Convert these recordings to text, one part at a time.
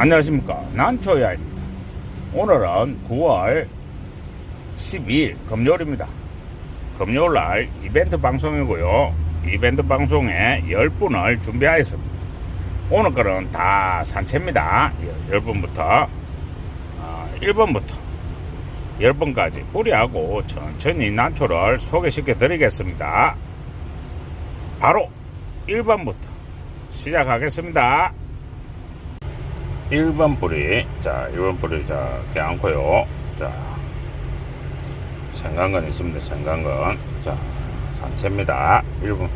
안녕하십니까. 난초야입니다. 오늘은 9월 12일 금요일입니다. 금요일날 이벤트 방송이고요. 이벤트 방송에 10분을 준비하였습니다. 오늘 거는 다 산채입니다. 10분부터 1번부터 10번까지 뿌리하고 천천히 난초를 소개시켜 드리겠습니다. 바로 1번부터 시작하겠습니다 1번 뿌리. 자 1번 뿌리 자 깨안고요. 자 생강건 있습니다 생강건 자 산채입니다. 1번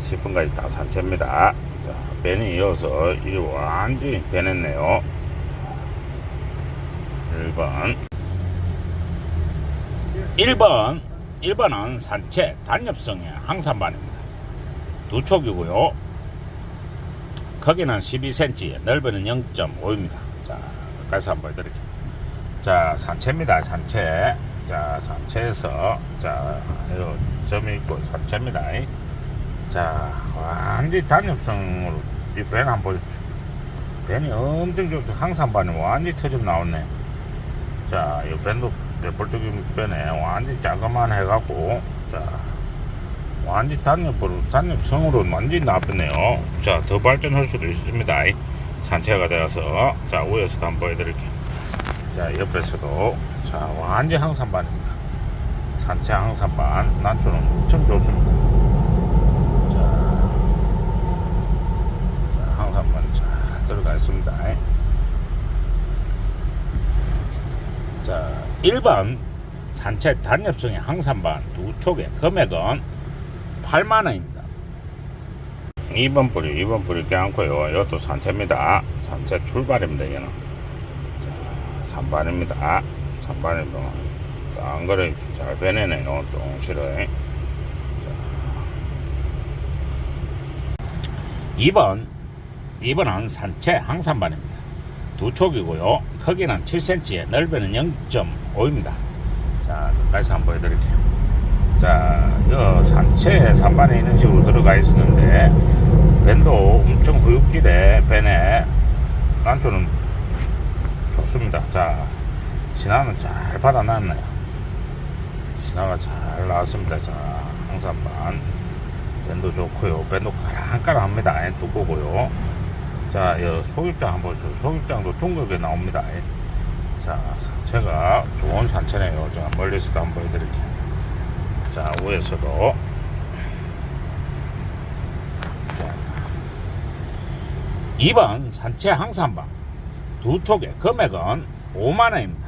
10분까지 다 산채입니다. 자 벤이 이어서 이 완전히 변했네요. 1번 1번 1번은 산채 단엽성의 항산반입니다. 두 촉이고요 크기는 12cm, 넓이는 0.5입니다. 자, 가까이서 한번 보여드릴게요. 자, 산채입니다. 산채. 자, 산채에서, 자, 요 점이 있고, 산채입니다. 자, 완전히 단엽성으로 이 벤 한번 보십시오. 벤이 엄청 좋죠. 항산반이 완전히 터져 나왔네. 자, 이 벤도 배불뚝이 벤에 완전히 자그만 해갖고, 자, 완전 단엽으로 단엽성으로 완전히 나쁘네요. 자, 더 발전할 수도 있습니다. 산채가 되어서 자 위에서도 한번 보여드릴게요. 자, 옆에서도 자 완전 항산반입니다. 산채 항산반 난초는 엄청 좋습니다. 자, 자 항산반 잘 들어가 있습니다. 자, 1번 산채 단엽성의 항산반 두 촉의 금액은 8만원입니다. 2번 뿌리, 2번 뿌리 껴안고요. 이것도 산채입니다. 산채 출발입니다. 얘는. 자, 3반입니다. 3반입니다. 안 그래, 잘 변해네요. 똥실에. 2번, 2번은 산채 항산반입니다. 두 촉이고요. 크기는 7cm, 넓이는 0.5입니다. 자, 가까이서 한번 보여드릴게요. 자, 이 산채 산반에 있는 식으로 들어가 있었는데 밴도 엄청 후육질에 밴에 난초는 좋습니다. 자, 신화는 잘 받아놨네요. 신화가 잘 나왔습니다. 자, 항산반 밴도 좋고요. 밴도 까랑까랑합니다. 두꺼고요. 자, 이 속입장 한번 보세요. 속입장도 둥글게 나옵니다. 자, 산채가 좋은 산채네요. 자, 멀리서도 한번 보여드릴게요. 자, 위에서도. 자, 2번 산채 항산방. 두 촉의 금액은 5만원입니다.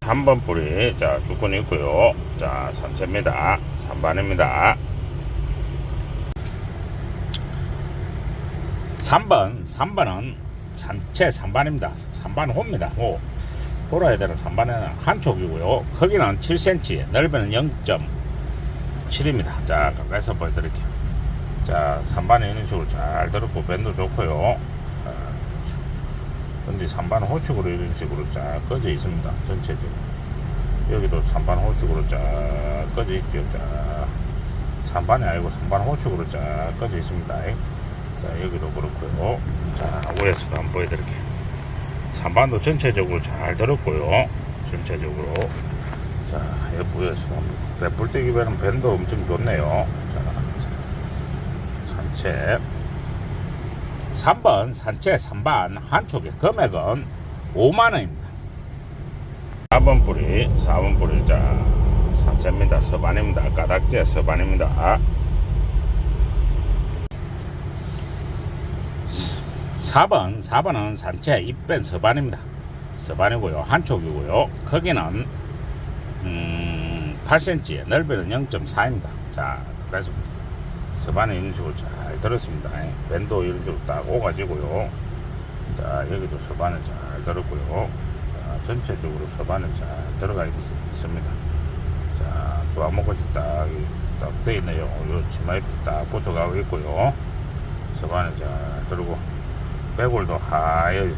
3번 뿌리, 자, 주권이 있고요. 자, 산채입니다. 3반입니다. 3번, 3번은 산채 3반입니다. 3반 호입니다. 호. 호라야 되는 3반에는 한 촉이고요. 크기는 7cm, 넓이는 0.7입니다. 자, 가까이서 보여드릴게요. 자, 3반에 있는 식으로 잘 들었고, 밴도 좋고요. 아, 근데 3반 호축으로 이런 식으로 쫙 꺼져 있습니다. 전체적으로. 여기도 3반 호축으로 쫙 꺼져 있죠. 자, 3반이 아니고 3반 호축으로 쫙 꺼져 있습니다. 자, 여기도 그렇고요. 자, 위에서도 한번 보여드릴게요. 3반도 전체적으로 잘 들었고요. 전체적으로. 자, 옆부에서도 한번. 배불떼기 배는 밴도 엄청 좋네요. 자, 산채. 3번 산채 3반 한쪽의 금액은 5만원입니다. 4번 뿌리, 4번 뿌리, 자, 산채입니다. 서반입니다. 까닭제 서반입니다. 4번, 4번은 산채 입변 서반입니다. 서반이고요. 한쪽이고요. 크기는 음, 8cm, 넓이는 0.4입니다. 자, 그래서 서반에 있는 식으로 잘 들었습니다. 밴도 이런 식으로 딱 오가지고요. 자, 여기도 서반에 잘 들었고요. 자, 전체적으로 서반에 잘 들어가 있, 있습니다. 자, 또 아무것도 딱, 딱 되어 있네요. 요 치마에 딱 붙어가고 있고요. 서반에 잘 들고. 배골도 하얘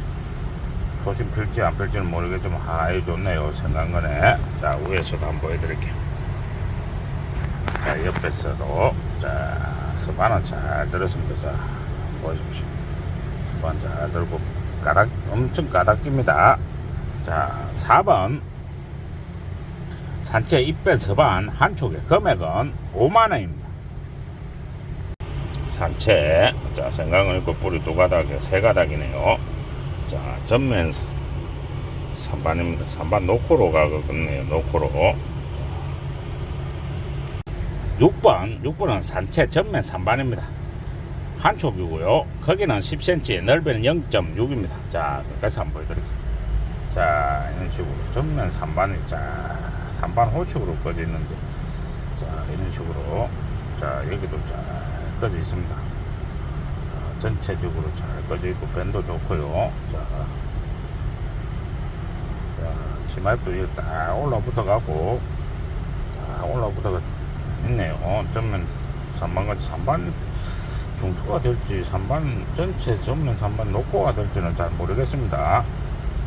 소심 필지 안 필지는 모르겠지만 하얘 좋네요 생강건에 자 위에서도 한번 보여드릴게요. 자 옆에서도. 자 서반은 잘 들었습니다. 자 보십시오. 서반 잘 들고 가닥 엄청 가닥깁니다. 자, 4번. 산채 입변 서반 한 촉에 금액은 5만 원입니다. 산채 자 생강을 있고 뿌리 두 가닥에 세 가닥이네요. 자 전면 3반입니다. 3반 노코로 가거든요. 노코로 6번 6번은 산채 전면 3반입니다. 한 촉이고요. 거기는 10cm, 넓이는 0.6입니다. 자, 여기까지 한번 보여드릴게요. 자, 이런 식으로 전면 3반이 자, 3반 호축으로 꺼져 있는데, 자, 이런 식으로 자, 여기도 잘 꺼져 있습니다. 자, 전체적으로 잘 꺼져 있고 밴도 좋고요. 자, 자, 치마도 이딱 올라붙어 갖고 딱 올라붙어 있네요. 전면 3반같이 3반 중투가 될지 3반 전체 전면 3반 노코가 될지는 잘 모르겠습니다.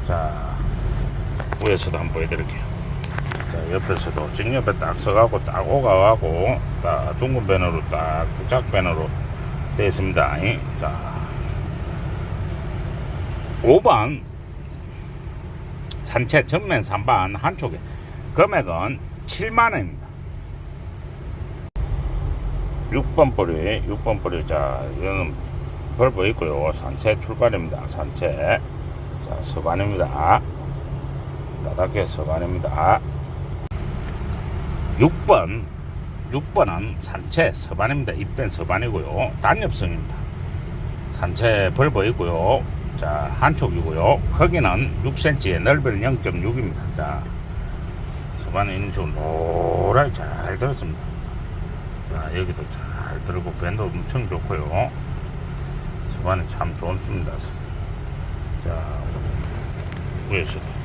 자 위에서도 한번 보여드릴게요. 자 옆에서도 직옆에 딱 서가고 딱 오가가고 딱 둥근 배너로 딱짝 배너로 되어 있습니다. 이. 자 5번 산채 전면 3반 한쪽에 금액은 7만 원입니다. 6번 뿌리, 6번 뿌리. 자, 이거는 벌보 있고요. 산채 출발입니다. 산채. 자, 서반입니다. 따닥게 서반입니다. 6번, 6번은 산채 서반입니다. 입변 서반이고요. 단엽성입니다. 산채 벌보 있고요. 자, 한쪽이고요. 거기는 6cm에 넓이는 0.6입니다. 자, 서반에 있는 노랗게 잘 들었습니다. 자, 여기도 잘 들고 밴도 엄청 좋고요. 저반에 참 좋습니다. 자, 위에서도.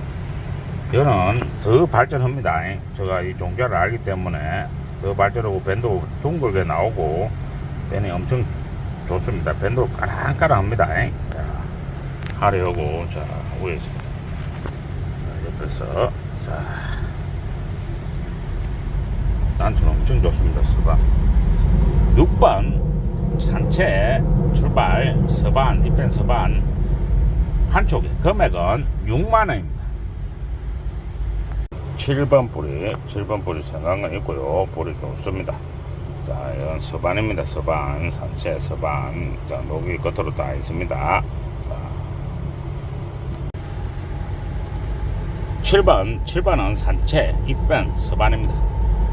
이거는 더 발전합니다. 제가 이 종자를 알기 때문에 더 발전하고 밴도 둥글게 나오고 밴이 엄청 좋습니다. 밴도 까랑까랑합니다. 자, 하려고 자 자, 옆에서 자 난처는 엄청 좋습니다. 서반 6번 산채 출발 서반 입변 서반 한쪽에 금액은 6만 원입니다. 7번 뿌리 7번 뿌리 생강은 있고요. 뿌리 좋습니다. 자 이건 서반입니다. 서반 산채 서반 자 녹이 겉으로 다 있습니다. 자, 7번 7번은 산채 입변 서반입니다.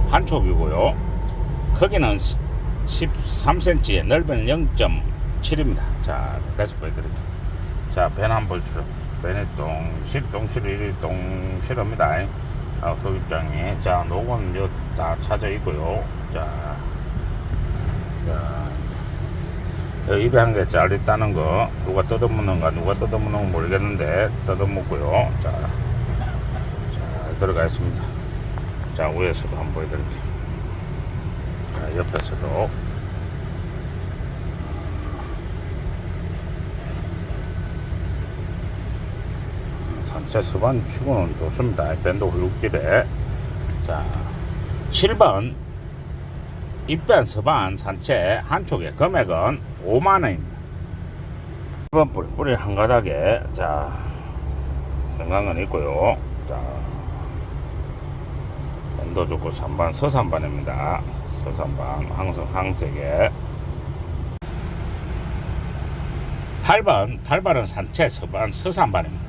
한쪽이고요. 크기는 13cm에 넓이는 0.7입니다. 자, 다시 보여드릴게요. 자, 벤 한번 보시죠. 벤이 똥실, 똥실이 똥실합니다. 아, 소입장이. 자, 녹은 요다 차져 있고요. 자, 자, 여기 입에 한 개 잘렸다는 거, 누가 뜯어먹는가, 누가 뜯어먹는 거 모르겠는데, 뜯어먹고요. 자, 자, 들어가 있습니다. 자 위에서도 한번 보여드릴게요 자 옆에서도 산채 서반 치고는 좋습니다. 밴드 훌룩질에 자 7번 입변 서반 산채 한쪽에 금액은 5만원입니다. 1번 뿌리 뿌리 한 가닥에 자 생강은 있고요. 자 밴도 좋고 3반 서산반입니다. 서산반 항상 항색에. 8번 8번은 산채 서반 서산반입니다.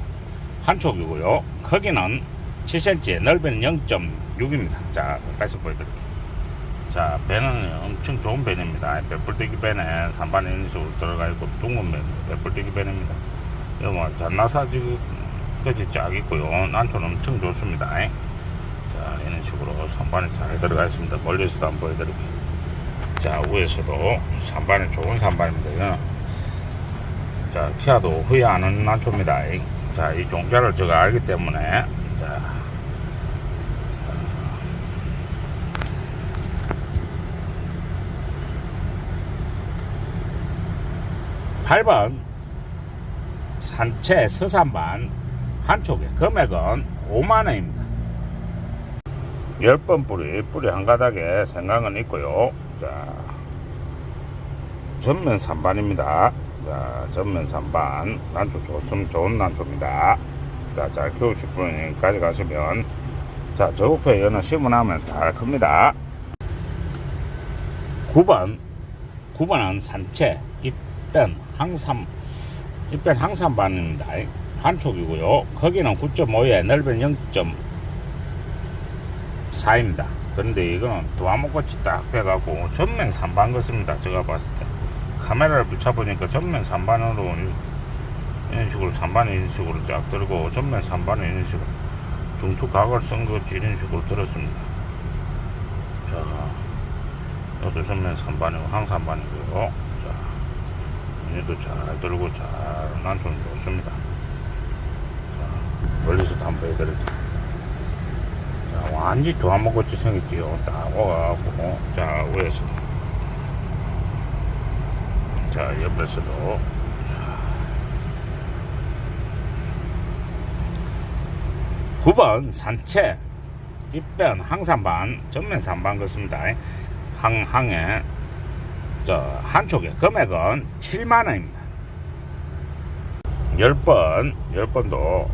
한쪽이고요. 크기는 7cm, 넓이는 0.6입니다. 자, 가까이서 보여드릴게요. 자, 배는 엄청 좋은 배입니다. 배불떼기 배는 있는 식으로 들어가 있고 둥근 배, 배불떼기 배입니다. 이거 뭐 잔나사지 끝이 쫙 있고요. 난초는 엄청 좋습니다. 자, 이런 식으로 선반이 잘 들어가 있습니다. 멀리서도 한번 보여드릴게요. 자, 위에서도 선반이 좋은 선반입니다. 이거는. 자, 키아도 후회 안 하는 난초입니다. 자, 이 종자를 제가 알기 때문에, 자, 8번 산채 서산반 한쪽에 금액은 5만원입니다. 10번 뿌리, 뿌리 한 가닥에 생강은 있고요. 자, 전면 3반입니다. 자, 전면 3반. 난초 좋음, 좋은 난초입니다. 자, 잘 키우실 분이 가져가시면, 자, 저 옆에 연어 심어놓으면 잘 큽니다. 9번, 9번은 산채, 입변, 항삼, 입변 항삼반입니다. 한촉이고요. 거기는 9.5에 넓은 0.4입니다. 그런데 이거는 도화목꽃이 딱 돼가고 전면 3반 같습니다. 제가 봤을 때. 카메라를 비춰보니까 전면 3반으로 이런 식으로 3반에 이런 식으로 쫙 들고 전면 3반에 이런 식으로 중투 각을 쓴 것이 이런 식으로 들었습니다. 자, 이것도 전면 3반이고 항산반이고요. 자, 얘도 잘 들고 잘 난초는 좋습니다. 자, 멀리서 도 한번 보여드릴게요. 자, 완전히 도화목같이 생겼지요. 딱 와가지고, 자, 위에서. 자, 옆에서도. 자. 9번 산채, 입변, 항산반, 전면 산반 같습니다. 항, 항에, 저, 한쪽에 금액은 7만원입니다. 10번, 10번도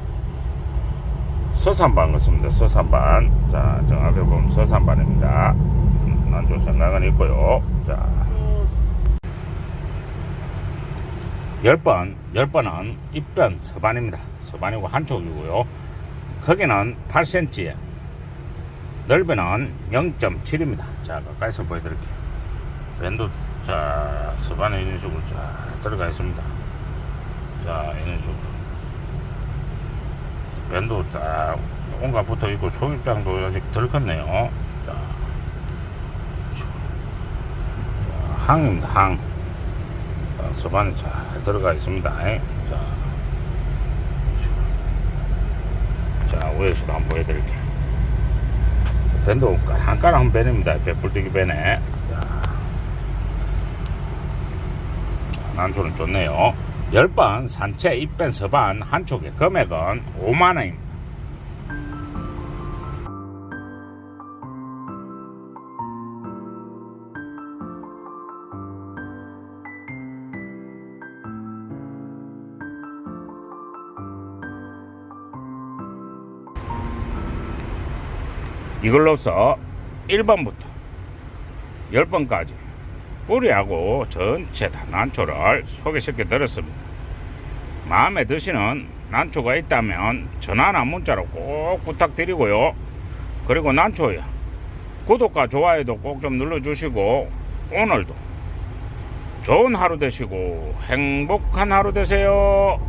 서산반 같습니다. 서산반. 자, 정확히 보면 서산반입니다. 음, 난좀 생각은 있고요. 자. 10번, 10번은 입변 서반입니다. 서반이고 한쪽이고요. 거기는 8cm에 넓이는 0.7입니다. 자, 가까이서 보여드릴게요. 밴도, 자, 서반에 이런 식으로 잘 들어가 있습니다. 자, 이런 식으로. 밴도 딱 온갖 붙어 있고 속입장도 아직 덜 컸네요. 자, 자, 항입니다. 항. 자, 서반이 잘 들어가 있습니다. 자, 자 위에서도 한번 보여드릴게요. 밴도 한가랑 밴입니다. 백불뜨기 밴에. 자, 난초는 좋네요. 10번 산채 입밴 서반 한쪽에 금액은 5만원입니다. 이걸로서 1번부터 10번까지 뿌리하고 전체 다 난초를 소개시켜 드렸습니다. 마음에 드시는 난초가 있다면 전화나 문자로 꼭 부탁드리고요. 그리고 난초요. 구독과 좋아요도 꼭 좀 눌러주시고 오늘도 좋은 하루 되시고 행복한 하루 되세요.